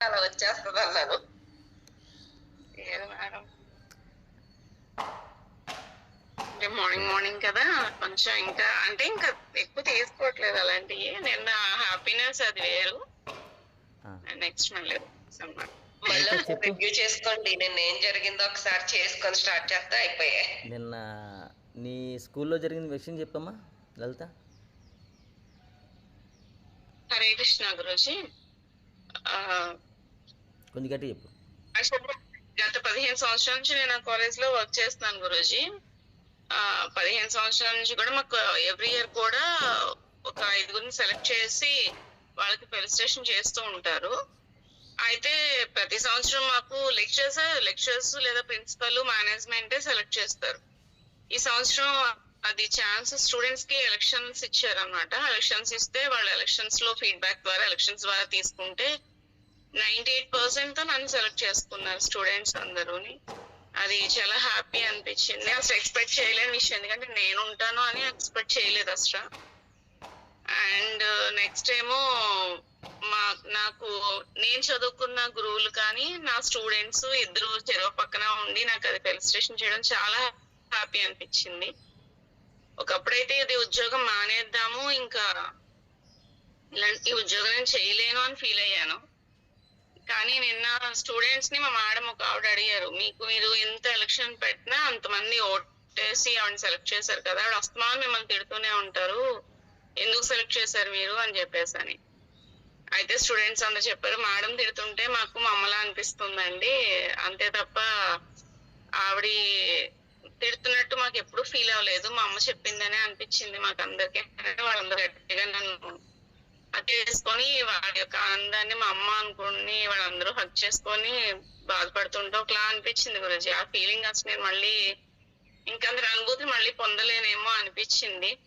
అలా వచ్చేస్తుంది అన్నాను ఏది మేడం? అంటే మార్నింగ్ మార్నింగ్ కదా కొంచెం ఇంకా అంటే ఇంకా ఎక్కువ తీసుకోవట్లేదు అలాంటివి. నిన్న హ్యాపీనెస్ అది వేరు. ఆ, నెక్స్ట్ మళ్ళీ. రివ్యూ చేసుకోండి. నిన్న ఏం జరిగిందో ఒకసారి చేసుకొని స్టార్ట్ చేస్తే అయిపోయాయి నిన్న నీ స్కూల్లో జరిగిన విషయం చెప్పమ్మా లలిత. హరే కృష్ణ గురుజీ. కొంచెం గట్టి చెప్పు. గత పదిహేను సంవత్సరాల నుంచి నేను కాలేజ్లో వర్క్ చేస్తున్నాను గురూజీ. ఆ పదిహేను సంవత్సరాల నుంచి కూడా మాకు ఎవ్రీ ఇయర్ కూడా ఒక ఐదుగురిని సెలెక్ట్ చేసి వాళ్ళకి ఫెలిస్ట్రేషన్ చేస్తూ ఉంటారు. అయితే ప్రతి సంవత్సరం మాకు లెక్చర్స్ లెక్చర్స్ లేదా ప్రిన్సిపల్ మేనేజ్మెంటే సెలెక్ట్ చేస్తారు. ఈ సంవత్సరం అది ఛాన్స్ స్టూడెంట్స్కి ఎలక్షన్స్ ఇచ్చారు అనమాట ఎలక్షన్స్ ఇస్తే వాళ్ళు ఎలక్షన్స్లో ఫీడ్బ్యాక్ ద్వారా ఎలక్షన్స్ ద్వారా తీసుకుంటే నైన్టీ ఎయిట్ పర్సెంట్తో నన్ను సెలెక్ట్ చేసుకున్నారు స్టూడెంట్స్ అందరూని. అది చాలా హ్యాపీ అనిపించింది. అసలు ఎక్స్పెక్ట్ చేయలేని విషయం. ఎందుకంటే నేను ఉంటాను అని ఎక్స్పెక్ట్ చేయలేదు అసలు. అండ్ నెక్స్ట్ uh, ఏమో మా నాకు నేను చదువుకున్న గురువులు కానీ నా స్టూడెంట్స్ ఇద్దరు చెరువు పక్కన ఉండి నాకు అది ఫెలిస్ట్రేషన్ చేయడం చాలా హ్యాపీ అనిపించింది. ఒకప్పుడైతే ఇది ఉద్యోగం మానేద్దాము ఇంకా ఇలాంటి ఈ ఉద్యోగం నేను చేయలేను అని ఫీల్ అయ్యాను. కానీ నిన్న స్టూడెంట్స్ని మా మేడం ఒక ఆవిడ అడిగారు మీకు మీరు ఎంత ఎలక్షన్ పెట్టినా అంతమంది ఓటేసి ఆవిడ సెలెక్ట్ చేశారు కదా ఆవిడ అస్తమానం మిమ్మల్ని తిడుతూనే ఉంటారు ఎందుకు సెలెక్ట్ చేశారు మీరు? అని చెప్పేసి అని. అయితే స్టూడెంట్స్ అందరు చెప్పారు మేడం తిడుతుంటే మాకు మమ్మలా అనిపిస్తుందండి అంతే తప్ప ఆవిడ తిడుతున్నట్టు మాకు ఎప్పుడు ఫీల్ అవ్వలేదు మా అమ్మ చెప్పిందనే అనిపించింది మాకు అందరికీ వాళ్ళందరూ గట్టిగా నన్ను హక్ చేసుకొని వాళ్ళ యొక్క ఆనందాన్ని మా అమ్మ అనుకుని వాళ్ళందరూ హక్ చేసుకొని బాధపడుతుంటే ఒకలా అనిపించింది గురించి ఆ ఫీలింగ్ అసలు నేను మళ్ళీ ఇంకందరి అనుభూతి మళ్ళీ పొందలేనేమో అనిపించింది.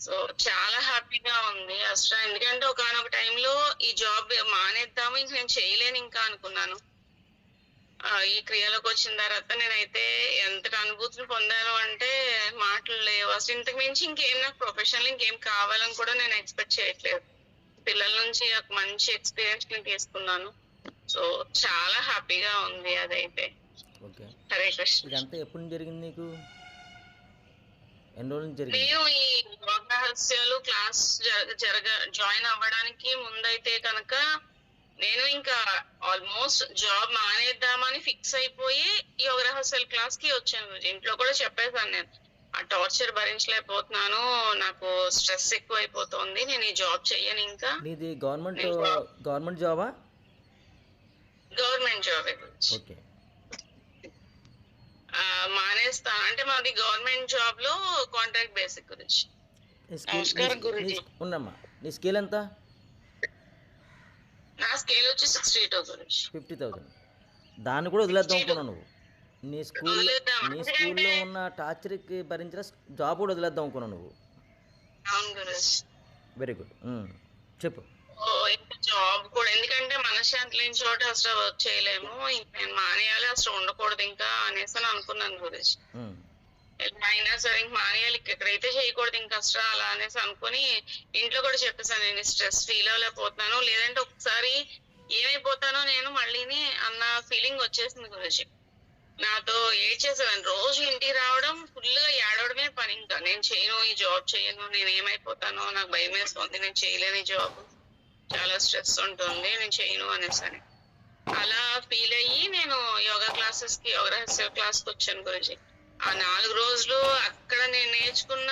సో చాలా హ్యాపీగా ఉంది అసలు. ఎందుకంటే ఒకనొక టైంలో ఈ జాబ్ మానేద్దాము ఇంక నేను చేయలేను ఇంకా అనుకున్నాను. ఈ క్రియలోకి వచ్చిన తర్వాత నేనైతే ఎంత అనుభూతిని పొందాను అంటే మాటలు లేవు. అసలు ఇంతకు మించి ఇంకేం నాకు ప్రొఫెషనల్ ఇంకేం కావాలని కూడా నేను ఎక్స్పెక్ట్ చేయట్లేదు. పిల్లల నుంచి ఒక మంచి ఎక్స్పీరియన్స్ నేను తీసుకున్నాను. సో చాలా హ్యాపీగా ఉంది అదైతే. ఓకే. హరే కృష్ణ. ఇదంతా ఎప్పుడు జరిగింది నీకు? ఎన్ని రోజుల నుంచి జరిగింది? నేను ఈ యోగ రహస్యాలు క్లాస్ జరగ జరగ జాయిన్ అవ్వడానికి ముందైతే కనుక నేను ఇంకా ఆల్మోస్ట్ జాబ్ మానేద్దామని ఫిక్స్ అయిపోయి యోగ రహస్యాల క్లాస్కి వచ్చాను. ఇంట్లో కూడా చెప్పేశాను నేను. ఆ టార్చర్ భరించలేకపోతున్నాను. నాకు స్ట్రెస్ ఎక్కువ అయిపోతుంది నేను ఈ జాబ్ చెయ్యను ఇంకా. నీది గవర్నమెంట్ గవర్నమెంట్ జాబా గవర్నమెంట్ జాబ్ ఓకే. మానేస్తా. అంటే మాది గవర్నమెంట్ జాబ్లో కాంట్రాక్ట్ బేసిక్ గురించి. నమస్కారం, గురూజీ. ఉండమ్మా నీ స్కేల్ ఎంత? నా స్కేల్ వచ్చి సిక్స్టీ టూ గురించి. ఫిఫ్టీ థౌజండ్ దాన్ని కూడా వదిలేద్దాం అనుకున్నావు నువ్వు. నీ స్కూల్. నీ స్కూల్లో ఉన్న టార్చర్కి భరించిన జాబ్ కూడా వదిలేద్దాం అనుకున్నావు నువ్వు. వెరీ గుడ్ చెప్పు. జాబ్ కూడా ఎందుకంటే మనశ్శాంతి లేని చోట అసలు వర్క్ చేయలేము. ఇంక నేను మానేయాలి అసలు ఉండకూడదు ఇంకా అనేసి అని అనుకున్నాను గురించి అయినా సరే ఇంక మానేయాలి ఎక్కడైతే చేయకూడదు ఇంకా అసలు అలా అనేసి అనుకుని ఇంట్లో కూడా చెప్పేసాను నేను స్ట్రెస్ ఫీల్ అవ్వలేకపోతున్నాను. లేదంటే ఒకసారి ఏమైపోతానో నేను మళ్ళీని అన్న ఫీలింగ్ వచ్చేసింది గురించి నాతో ఏడ్చేసేదాన్ని రోజు ఇంటికి రావడం ఫుల్గా ఏడవడమే పని ఇంకా. నేను చేయను ఈ జాబ్ చేయను నేను ఏమైపోతానో నాకు భయం వేస్తుంది. నేను చేయలేని జాబ్ చాలా స్ట్రెస్ ఉంటుంది. నేను చేయను అనేసని. అలా ఫీల్ అయ్యి నేను యోగా క్లాసెస్కి యోగా రహస్య క్లాస్కి వచ్చాను గురించి ఆ నాలుగు రోజులు అక్కడ నేను నేర్చుకున్న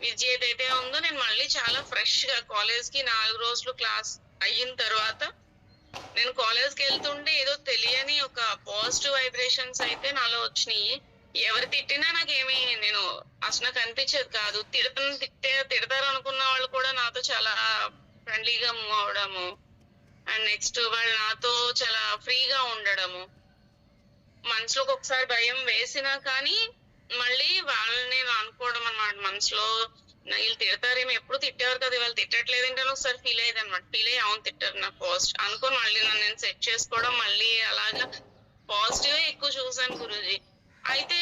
విద్య ఏదైతే ఉందో నేను మళ్ళీ చాలా ఫ్రెష్గా కాలేజ్కి నాలుగు రోజులు క్లాస్ అయిన తర్వాత నేను కాలేజ్కి వెళ్తుంటే ఏదో తెలియని ఒక పాజిటివ్ వైబ్రేషన్స్ అయితే నాలో వచ్చినాయి. ఎవరు తిట్టినా నాకేమి నేను అసలు నాకు అనిపించేది కాదు. తిడతను తిట్టే తిడతారు అనుకున్న వాళ్ళు కూడా నాతో చాలా ఫ్రెండ్లీగా మూవ్ అవడము. అండ్ నెక్స్ట్ వాళ్ళు నాతో చాలా ఫ్రీగా ఉండడము. మనసులోకి ఒకసారి భయం వేసినా కానీ మళ్ళీ వాళ్ళని నేను అనుకోవడం అనమాట మనసులో నా వీళ్ళు తిడతారేమో ఎప్పుడు తిట్టేవారు కదా వాళ్ళు తిట్టట్లేదంటే ఒకసారి ఫీల్ అయ్యేది అనమాట ఫీల్ అయ్యి అవును తిట్టారు నా పోస్ట్ అనుకొని మళ్ళీ నన్ను నేను సెట్ చేసుకోవడం మళ్ళీ అలాగా పాజిటివ్ ఎక్కువ చూసాను గురూజీ. అయితే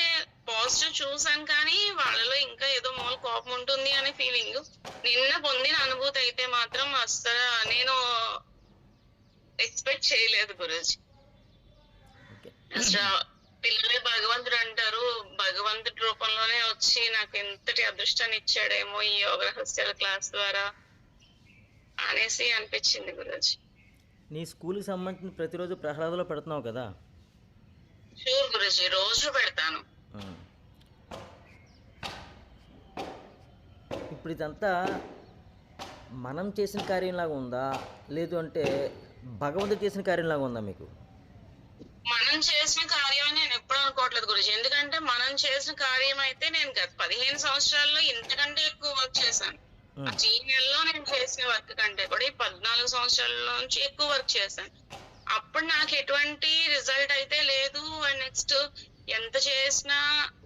పాజిటివ్ చూసాను కానీ వాళ్ళలో ఇంకా ఏదో మూల కోపం ఉంటుంది అనే ఫీలింగ్ నిన్న పొందిన అనుభూతి అయితే మాత్రం అస్సలు నేను ఎక్స్పెక్ట్ చేయలేదు గురుజీ. అసలు పిల్లలే భగవంతుడు అంటారు. భగవంతుడి రూపంలోనే వచ్చి నాకు ఎంతటి అదృష్టాన్ని ఇచ్చాడేమో ఈ యోగ రహస్యాల క్లాస్ ద్వారా అనేసి అనిపించింది గురుజీ. నీ స్కూల్కి సంబంధించిన ప్రతిరోజు ప్రహ్లాదలో పెడుతున్నావు కదా? షూర్ గురుజీ రోజు పెడతాను. ఇప్పుడు ఇదంతా మనం చేసిన కార్యంలాగా ఉందా? లేదు అంటే భగవంతుడు చేసిన కార్యంలాగా ఉందా మీకు? మనం చేసిన కార్యం నేను ఎప్పుడు అనుకోవట్లేదు గురుజీ. ఎందుకంటే మనం చేసిన కార్యం అయితే నేను గత పదిహేను సంవత్సరాల్లో ఇంతకంటే ఎక్కువ వర్క్ చేశాను. ఈ నెలలో నేను చేసిన వర్క్ కంటే కూడా ఈ పద్నాలుగు సంవత్సరాల నుంచి ఎక్కువ వర్క్ చేశాను. అప్పుడు నాకు ఎటువంటి రిజల్ట్ అయితే లేదు. అండ్ నెక్స్ట్ ఎంత చేసినా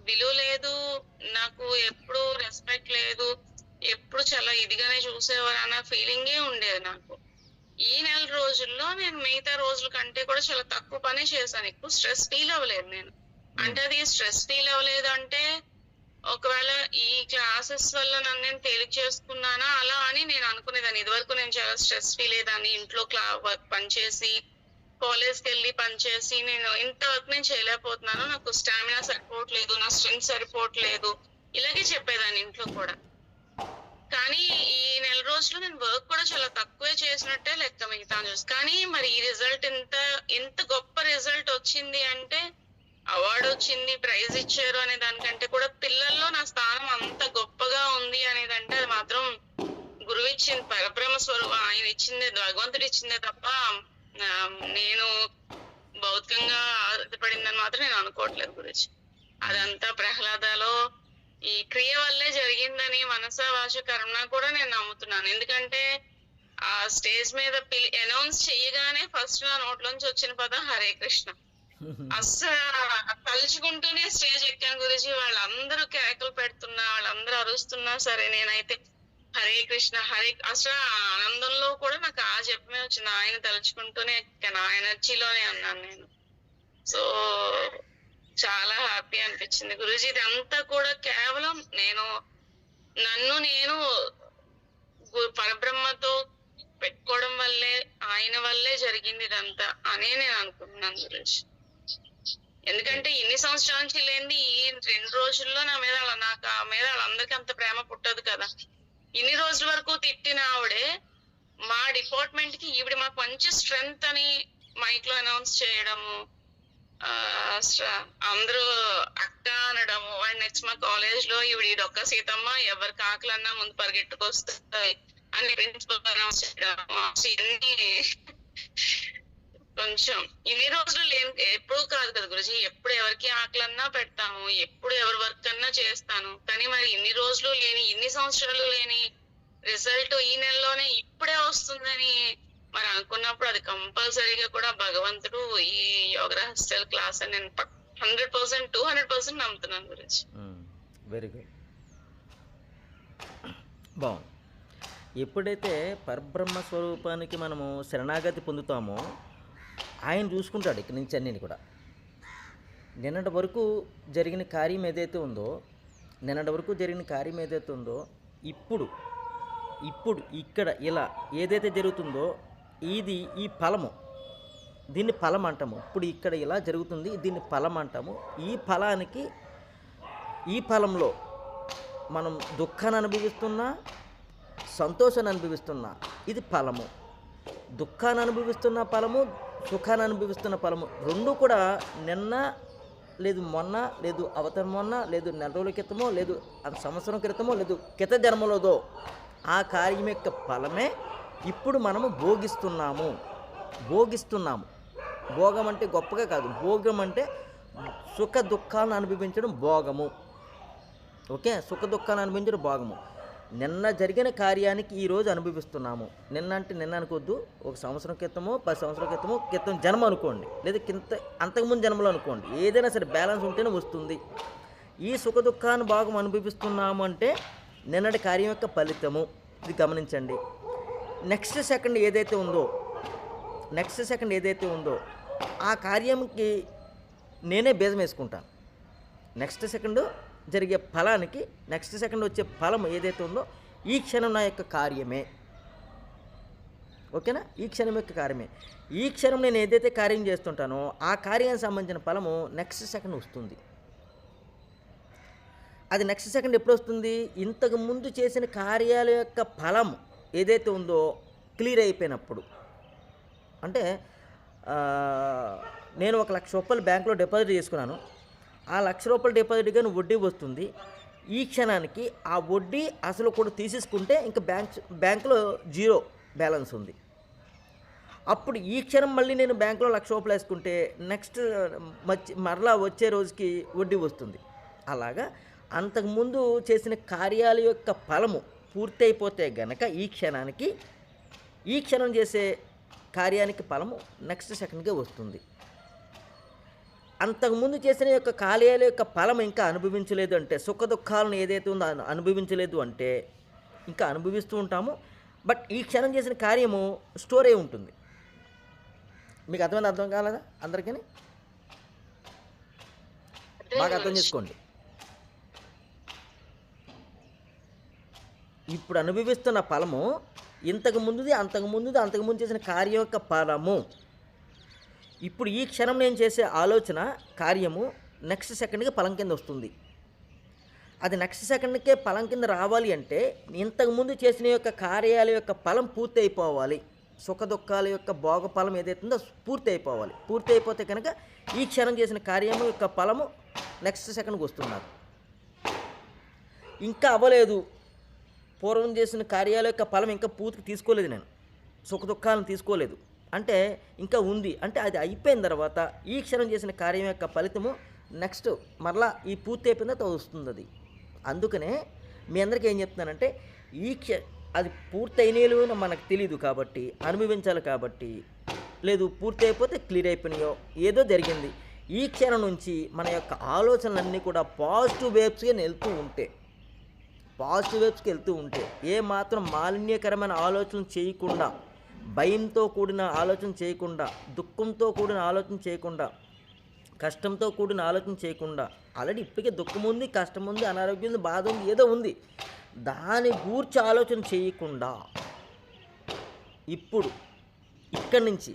విలువ లేదు. నాకు ఎప్పుడు రెస్పెక్ట్ లేదు. ఎప్పుడు చాలా ఇదిగానే చూసేవారు అన్న ఫీలింగే ఉండేది నాకు. ఈ నెల రోజుల్లో నేను మిగతా రోజుల కంటే కూడా చాలా తక్కువ పనే చేశాను. ఎక్కువ స్ట్రెస్ ఫీల్ అవ్వలేదు నేను. అంటే అది స్ట్రెస్ ఫీల్ అవ్వలేదు అంటే ఒకవేళ ఈ క్లాసెస్ వల్ల నన్ను నేను తేలిక చేసుకున్నానా? అలా అని నేను అనుకునేదాన్ని. ఇదివరకు నేను చాలా స్ట్రెస్ ఫీల్ అయ్యేదాన్ని. ఇంట్లో క్లా వర్క్ పనిచేసి కాలేజ్కి వెళ్ళి పనిచేసి నేను ఇంత వర్క్ నేను చేయలేకపోతున్నాను. నాకు స్టామినా సరిపోవట్లేదు నా స్ట్రెంగ్త్ సరిపోవట్లేదు. ఇలాగే చెప్పేదాన్ని ఇంట్లో కూడా. రోజులు నేను వర్క్ కూడా చాలా తక్కువే చేసినట్టే లెక్క మిగతా చూసి కానీ మరి ఈ రిజల్ట్ ఇంత ఇంత గొప్ప రిజల్ట్ వచ్చింది అంటే అవార్డు వచ్చింది ప్రైజ్ ఇచ్చారు అనే దానికంటే కూడా పిల్లల్లో నా స్థానం అంత గొప్పగా ఉంది అనేదంటే అది మాత్రం గురువు ఇచ్చింది పరబ్రహ్మ స్వరూపం. ఆయన ఇచ్చిందే భగవంతుడు ఇచ్చిందే తప్ప నేను భౌతికంగా ఆధారపడిందని మాత్రం నేను అనుకోవట్లేదు గురించి అదంతా ప్రహ్లాదలో ఈ క్రియ వల్లే జరిగిందని మనస వాచ కర్మ కూడా నేను నమ్ముతున్నాను. ఎందుకంటే ఆ స్టేజ్ మీద పిలి అనౌన్స్ చేయగానే ఫస్ట్ నా నోట్లోంచి వచ్చిన పదం హరే కృష్ణ. అస్సలు తలుచుకుంటూనే స్టేజ్ ఎక్కాను గురించి వాళ్ళందరూ కేకలు పెడుతున్నా వాళ్ళందరూ అరుస్తున్నా సరే నేనైతే హరే కృష్ణ హరే అసలు ఆనందంలో కూడా నాకు ఆ చెప్పమే వచ్చింది. ఆయన తలుచుకుంటూనే ఎక్కాను. ఆ ఎనర్జీలోనే అన్నాను నేను. సో చాలా హ్యాపీ అనిపించింది. గురుజీ ఇదంతా కూడా కేవలం నేను నన్ను నేను పరబ్రహ్మతో పెట్టుకోవడం వల్లే ఆయన వల్లే జరిగింది ఇదంతా అనే నేను అనుకుంటున్నాను గురుజీ. ఎందుకంటే ఇన్ని సంవత్సరాల నుంచి లేని ఈ రెండు రోజుల్లో నా మీద అలా నాకు ఆ మీద వాళ్ళందరికీ అంత ప్రేమ పుట్టదు కదా. ఇన్ని రోజుల వరకు తిట్టిన ఆవిడే మా డిపార్ట్మెంట్కి ఈవిడ మాకు మంచి స్ట్రెంగ్త్ అని మైక్లో అనౌన్స్ చేయడము అందరూ అక్క అనడము అండ్ నెక్స్ట్ మా కాలేజ్లో ఈవిడ ఈ డొక్క సీతమ్మ ఎవరి కాకులన్నా ముందు పరిగెట్టుకొస్తాయి అని ప్రిన్సిపల్ అనౌన్స్ ఇవన్నీ కొంచెం ఇన్ని రోజులు లేని ఎప్పుడు కాదు కదా గురుజీ. ఎప్పుడు ఎవరికి ఆకలన్నా పెడతాము ఎప్పుడు ఎవరి వర్క్ అన్నా చేస్తాను. కానీ మరి ఇన్ని రోజులు లేని ఇన్ని సంవత్సరాలు లేని రిజల్ట్ ఈ నెలలోనే ఇప్పుడే అనుకున్నప్పుడు అది కంపల్సరీగా కూడా భగవంతుడు ఈ యోగ రహస్యాల క్లాస్ అని నేను hundred percent two hundred percent నమ్ముతున్నాను గురించి వెరీ గుడ్ బాగుంది. ఎప్పుడైతే పరబ్రహ్మ స్వరూపానికి మనము శరణాగతి పొందుతామో ఆయన చూసుకుంటాడు ఇక్కడి నుంచి అన్నీ కూడా. నిన్నటి వరకు జరిగిన కార్యం ఏదైతే ఉందో నిన్నటి వరకు జరిగిన కార్యం ఏదైతే ఉందో ఇప్పుడు ఇప్పుడు ఇక్కడ ఇలా ఏదైతే జరుగుతుందో ఇది ఈ ఫలము. దీన్ని ఫలం అంటాము ఇప్పుడు ఇక్కడ ఇలా జరుగుతుంది దీన్ని ఫలం అంటాము ఈ ఫలానికి ఈ ఫలంలో మనం దుఃఖాన్ని అనుభవిస్తున్నా సంతోషాన్ని అనుభవిస్తున్నా ఇది ఫలము. దుఃఖాన్ని అనుభవిస్తున్న ఫలము సుఖాన్ని అనుభవిస్తున్న ఫలము. రెండు కూడా నిన్న లేదు మొన్న లేదు అవతల మొన్న లేదు నెల రోజుల క్రితమో లేదు సంవత్సరం క్రితమో లేదు క్రిత జన్మలోదో ఆ కార్యం యొక్క ఫలమే ఇప్పుడు మనము భోగిస్తున్నాము. భోగిస్తున్నాము. భోగం అంటే గొప్పగా కాదు. భోగం అంటే సుఖ దుఃఖాలను అనుభవించడం భోగము. ఓకే? సుఖ దుఃఖాలను అనుభవించడం భోగము. నిన్న జరిగిన కార్యానికి ఈరోజు అనుభవిస్తున్నాము. నిన్న అంటే నిన్న అనుకోవద్దు. ఒక సంవత్సరం క్రితమో పది సంవత్సరం క్రితమో క్రితం జన్మ అనుకోండి. లేదా కింద అంతకుముందు జన్మలో అనుకోండి. ఏదైనా సరే బ్యాలెన్స్ ఉంటేనే వస్తుంది. ఈ సుఖ దుఃఖాన్ని భాగం అనుభవిస్తున్నాము అంటే నిన్నటి కార్యం యొక్క ఫలితము. ఇది గమనించండి. నెక్స్ట్ సెకండ్ ఏదైతే ఉందో నెక్స్ట్ సెకండ్ ఏదైతే ఉందో ఆ కార్యంకి నేనే బీజం వేసుకుంటాను. నెక్స్ట్ సెకండ్ జరిగే ఫలానికి నెక్స్ట్ సెకండ్ వచ్చే ఫలం ఏదైతే ఉందో ఈ క్షణం నా యొక్క కార్యమే. ఓకేనా? ఈ క్షణం యొక్క కార్యమే. ఈ క్షణం నేను ఏదైతే కార్యం చేస్తుంటానో ఆ కార్యానికి సంబంధించిన ఫలము నెక్స్ట్ సెకండ్ వస్తుంది. అది నెక్స్ట్ సెకండ్ ఎప్పుడు వస్తుంది? ఇంతకు ముందు చేసిన కార్యాల యొక్క ఫలం ఏదైతే ఉందో క్లియర్ అయిపోయినప్పుడు. అంటే నేను ఒక లక్ష రూపాయలు బ్యాంకులో డిపాజిట్ చేసుకున్నాను. ఆ లక్ష రూపాయలు డిపాజిట్ కానీ వడ్డీ వస్తుంది. ఈ క్షణానికి ఆ వడ్డీ అసలు కూడా తీసేసుకుంటే ఇంకా బ్యాంక్ బ్యాంకులో జీరో బ్యాలెన్స్ ఉంది. అప్పుడు ఈ క్షణం మళ్ళీ నేను బ్యాంకులో లక్ష రూపాయలు వేసుకుంటే నెక్స్ట్ మర్చి మరలా వచ్చే రోజుకి వడ్డీ వస్తుంది. అలాగా అంతకుముందు చేసిన కార్యాల యొక్క ఫలము పూర్తయిపోతే గనక ఈ క్షణానికి ఈ క్షణం చేసే కార్యానికి ఫలము నెక్స్ట్ సెకండ్కే వస్తుంది. అంతకుముందు చేసిన యొక్క కార్యాల యొక్క ఫలం ఇంకా అనుభవించలేదు అంటే సుఖ దుఃఖాలను ఏదైతే ఉందో అను- అనుభవించలేదు అంటే ఇంకా అనుభవిస్తూ ఉంటాము. బట్ ఈ క్షణం చేసిన కార్యము స్టోర్ అయి ఉంటుంది. మీకు అర్థమైంది అర్థం కాలేదా? అందరికీ బాగా అర్థం చేసుకోండి. ఇప్పుడు అనుభవిస్తున్న ఫలము ఇంతకు ముందుది అంతకు ముందుది అంతకు ముందు చేసిన కార్యం యొక్క ఫలము. ఇప్పుడు ఈ క్షణం నేను చేసే ఆలోచన కార్యము నెక్స్ట్ సెకండ్కి ఫలం కింద వస్తుంది. అది నెక్స్ట్ సెకండ్కే ఫలం కింద రావాలి అంటే ఇంతకు ముందు చేసిన యొక్క కార్యాల యొక్క ఫలం పూర్తి అయిపోవాలి సుఖదుఖాల యొక్క భోగ ఫలం ఏదైతుందో పూర్తి అయిపోవాలి పూర్తి అయిపోతే కనుక ఈ క్షణం చేసిన కార్యము యొక్క ఫలము నెక్స్ట్ సెకండ్కి వస్తున్నారు. ఇంకా అవ్వలేదు. పూర్వం చేసిన కార్యాల యొక్క ఫలం ఇంకా పూర్తికి తీసుకోలేదు నేను. సుఖ దుఃఖాలను తీసుకోలేదు. అంటే ఇంకా ఉంది. అంటే అది అయిపోయిన తర్వాత ఈ క్షణం చేసిన కార్యం యొక్క ఫలితము నెక్స్ట్ మరలా ఈ పూర్తి అయిపోయిన తర్వాత వస్తుంది అది. అందుకనే మీ అందరికీ ఏం చెప్తున్నానంటే ఈ క్ష అది పూర్తయినాయో మనకు తెలియదు కాబట్టి అనుభవించాలి కాబట్టి లేదు పూర్తి అయిపోతే క్లియర్ అయిపోయినాయో ఏదో జరిగింది. ఈ క్షణం నుంచి మన యొక్క ఆలోచనలన్నీ కూడా పాజిటివ్ వేవ్స్గా వెళ్తూ ఉంటే పాజిటివ్ వైపుకి వెళ్తూ ఉంటే ఏ మాత్రం మాలిన్యకరమైన ఆలోచన చేయకుండా భయంతో కూడిన ఆలోచన చేయకుండా దుఃఖంతో కూడిన ఆలోచన చేయకుండా కష్టంతో కూడిన ఆలోచన చేయకుండా ఆల్రెడీ ఇప్పటికే దుఃఖం ఉంది కష్టం ఉంది అనారోగ్యం ఉంది బాధ ఉంది ఏదో ఉంది. దాని గూర్చి ఆలోచన చేయకుండా ఇప్పుడు ఇక్కడి నుంచి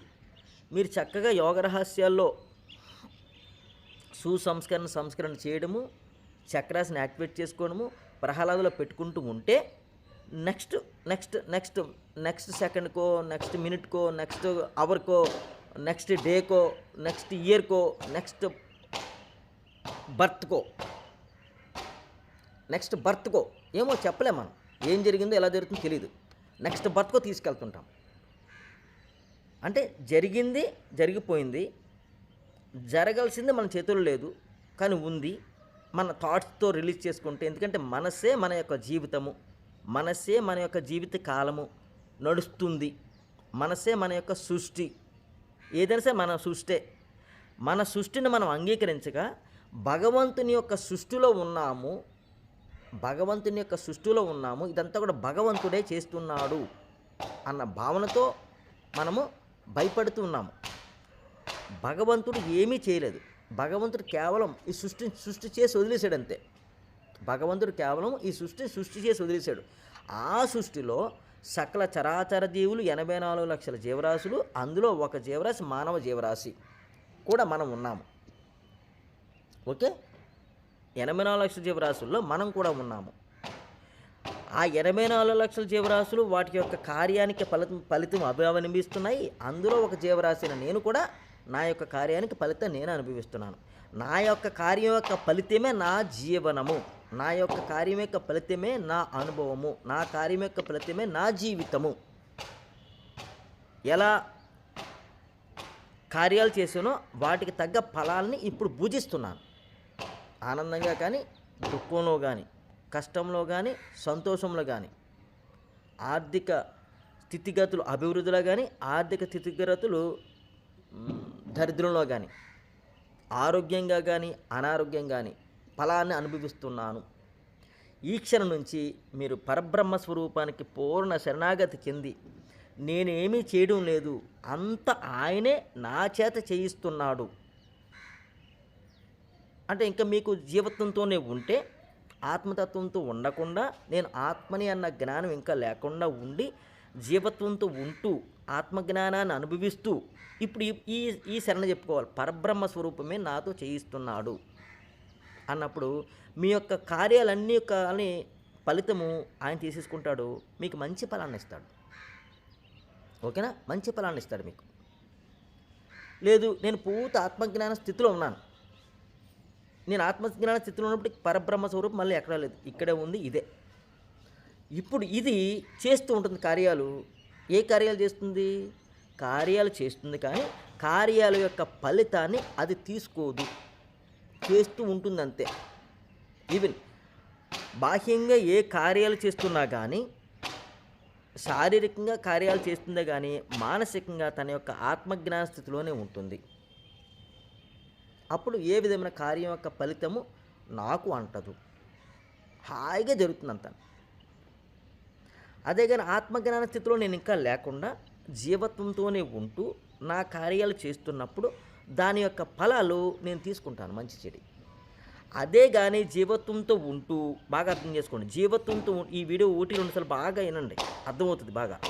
మీరు చక్కగా యోగ రహస్యాల్లో సుసంస్కరణ సంస్కరణ చేయడము చక్రాస్ని యాక్టివేట్ చేసుకోవడము ప్రహ్లాదులో పెట్టుకుంటూ ఉంటే నెక్స్ట్ నెక్స్ట్ నెక్స్ట్ నెక్స్ట్ సెకండ్కో నెక్స్ట్ మినిట్కో నెక్స్ట్ అవర్కో నెక్స్ట్ డేకో నెక్స్ట్ ఇయర్కో నెక్స్ట్ బర్త్కో. నెక్స్ట్ బర్త్కో. ఏమో చెప్పలేం మనం. ఏం జరిగిందో ఎలా జరుగుతుందో తెలియదు నెక్స్ట్ బర్త్కో తీసుకెళ్తుంటాం. అంటే జరిగింది జరిగిపోయింది. జరగాల్సింది మన చేతుల్లో లేదు కానీ ఉంది. మన థాట్స్తో రిలీజ్ చేసుకుంటే ఎందుకంటే మనసే మన యొక్క జీవితము మనసే మన యొక్క జీవిత కాలము నడుస్తుంది. మనసే మన యొక్క సృష్టి. ఏదైనా సరే మన సృష్టే. మన సృష్టిని మనం అంగీకరించగా భగవంతుని యొక్క సృష్టిలో ఉన్నాము భగవంతుని యొక్క సృష్టిలో ఉన్నాము ఇదంతా కూడా భగవంతుడే చేస్తున్నాడు అన్న భావనతో మనము భయపడుతూ ఉన్నాము. భగవంతుడు ఏమీ చేయలేదు. భగవంతుడు కేవలం ఈ సృష్టిని సృష్టి చేసి వదిలేశాడు అంతే భగవంతుడు కేవలం ఈ సృష్టిని సృష్టి చేసి వదిలేశాడు. ఆ సృష్టిలో సకల చరాచర జీవులు ఎనభై నాలుగు లక్షల జీవరాశులు అందులో ఒక జీవరాశి మానవ జీవరాశి కూడా మనం ఉన్నాము. ఓకే? ఎనభై నాలుగు లక్షల జీవరాశుల్లో మనం కూడా ఉన్నాము. ఆ ఎనభై నాలుగు లక్షల జీవరాశులు వాటి యొక్క కార్యానికి ఫలితం ఫలితం అవి అందులో ఒక జీవరాశిని నేను కూడా నా యొక్క కార్యానికి ఫలితం నేను అనుభవిస్తున్నాను. నా యొక్క కార్యం యొక్క ఫలితమే నా జీవనము. నా యొక్క కార్యం యొక్క ఫలితమే నా అనుభవము. నా కార్యం యొక్క ఫలితమే నా జీవితము. ఎలా కార్యాలు చేసానో వాటికి తగ్గ ఫలాల్ని ఇప్పుడు భుజిస్తున్నాను. ఆనందంగా కానీ దుఃఖంలో కానీ కష్టంలో కానీ సంతోషంలో కానీ ఆర్థిక స్థితిగతులు అభివృద్ధిలో కానీ ఆర్థిక స్థితిగతులు దరిద్రంలో కానీ ఆరోగ్యంగా కానీ అనారోగ్యం కానీ ఫలాన్ని అనుభవిస్తున్నాను. ఈ క్షణం నుంచి మీరు పరబ్రహ్మ స్వరూపానికి పూర్ణ శరణాగతి చెంది నేనేమీ చేయడం లేదు అంత ఆయనే నా చేత చేయిస్తున్నాడు. అంటే ఇంకా మీకు జీవత్వంతోనే ఉంటే ఆత్మతత్వంతో ఉండకుండా నేను ఆత్మని అన్న జ్ఞానం ఇంకా లేకుండా ఉండి జీవత్వంతో ఉంటూ ఆత్మజ్ఞానాన్ని అనుభవిస్తూ ఇప్పుడు ఈ- ఈ శరణ చెప్పుకోవాలి. పరబ్రహ్మ స్వరూపమే నాతో చేయిస్తున్నాడు అన్నప్పుడు మీ యొక్క కార్యాలన్నీ యొక్క అని ఫలితము ఆయన తీసేసుకుంటాడు మీకు మంచి ఫలాన్ని ఇస్తాడు. ఓకేనా? మంచి ఫలాన్ని ఇస్తాడు మీకు. లేదు నేను పూర్తి ఆత్మజ్ఞాన స్థితిలో ఉన్నాను. నేను ఆత్మజ్ఞాన స్థితిలో ఉన్నప్పుడు పరబ్రహ్మ స్వరూపం మళ్ళీ ఎక్కడా లేదు. ఇక్కడే ఉంది ఇదే. ఇప్పుడు ఇది చేస్తూ ఉంటుంది కార్యాలు. ఏ కార్యాలు చేస్తుంది? కార్యాలు చేస్తుంది కానీ కార్యాల యొక్క ఫలితాన్ని అది తీసుకోదు. చేస్తూ ఉంటుంది అంతే ఈవెన్ బాహ్యంగా ఏ కార్యాలు చేస్తున్నా కానీ శారీరకంగా కార్యాలు చేస్తుందే కానీ మానసికంగా తన యొక్క ఆత్మజ్ఞాన స్థితిలోనే ఉంటుంది. అప్పుడు ఏ విధమైన కార్యం యొక్క ఫలితము నాకు అంటదు. హాయిగా జరుగుతుంది అంతా అదే కానీ ఆత్మజ్ఞాన స్థితిలో నేను ఇంకా లేకుండా జీవత్వంతోనే ఉంటూ నా కార్యాలు చేస్తున్నప్పుడు దాని యొక్క ఫలాలు నేను తీసుకుంటాను మంచి చెడి. అదే కానీ జీవత్వంతో ఉంటూ బాగా అర్థం చేసుకోండి. జీవత్వంతో ఈ వీడియో ఒకటి రెండుసార్లు బాగా వినండి. అర్థమవుతుంది బాగా.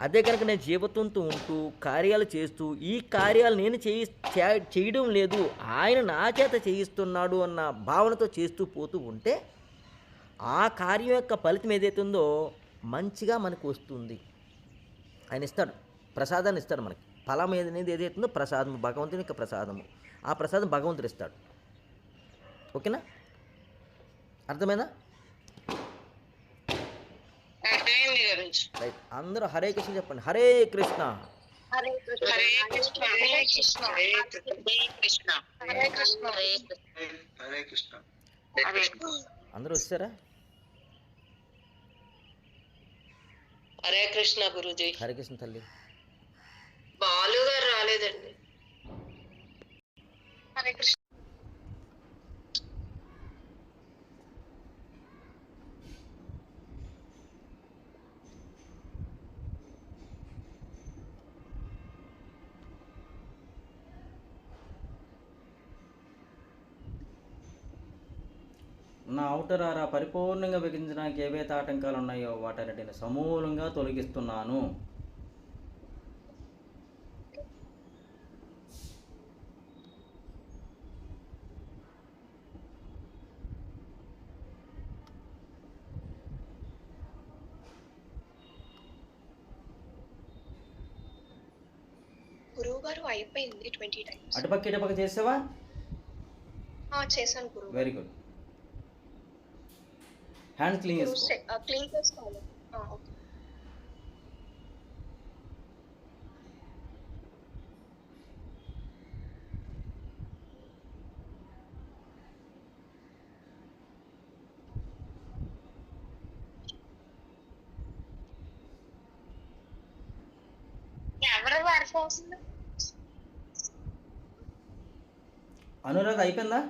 అదే కనుక నేను జీవత్వంతో ఉంటూ కార్యాలు చేస్తూ ఈ కార్యాలు నేను చేయి చే- చేయడం లేదు. ఆయన నా చేత చేయిస్తున్నాడు అన్న భావనతో చేస్తూ పోతూ ఉంటే ఆ కార్యం యొక్క ఫలితం ఏదైతే ఉందో మంచిగా మనకు వస్తుంది ఆయన ఇస్తాడు ప్రసాదాన్ని ఇస్తాడు మనకి ఫలం ఏదనేది ఏదైతే ఉందో ప్రసాదము భగవంతుని యొక్క ప్రసాదము ఆ ప్రసాదం భగవంతుడు ఇస్తాడు ఓకేనా అర్థమైందా రైట్ అందరూ హరే కృష్ణ చెప్పండి హరే కృష్ణ హరే కృష్ణ హరే కృష్ణ హరే కృష్ణ హరే కృష్ణ హరే కృష్ణ హరే హరే కృష్ణ హరే అందరూ వచ్చారా హరే కృష్ణ గురుజీ. హరే కృష్ణ తల్లి. బాలు గారు రాలేదండి. హరే కృష్ణ. నా ఔటర్ ఆరా పరిపూర్ణంగా విభజించడానికి ఏవైతే ఆటంకాలు ఉన్నాయో వాటన్నిటిని సమూలంగా తొలగిస్తున్నాను. అటుపక్క ఇటుపక్క చేసావా? చేశాను వెరీ గుడ్ హ్యాండ్ క్లీన్ గురువు చేసుకో క్లీన్ చేసుకోవాలి ఆ, ఓకే ఎవరు వాడుకోవాల్సింది అనురాధ అయిపోయిందా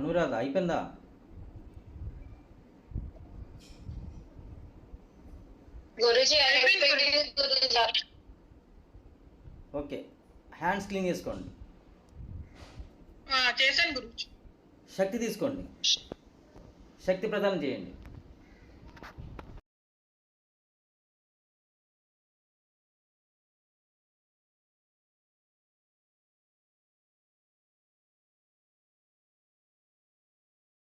అనురాధ అయిపోయిందా? గురుజీ అయిపోయింది గురుజీ. ఓకే హ్యాండ్స్ క్లీన్ చేసుకోండి. చేశాను శక్తి తీసుకోండి. శక్తి ప్రదానం చేయండి.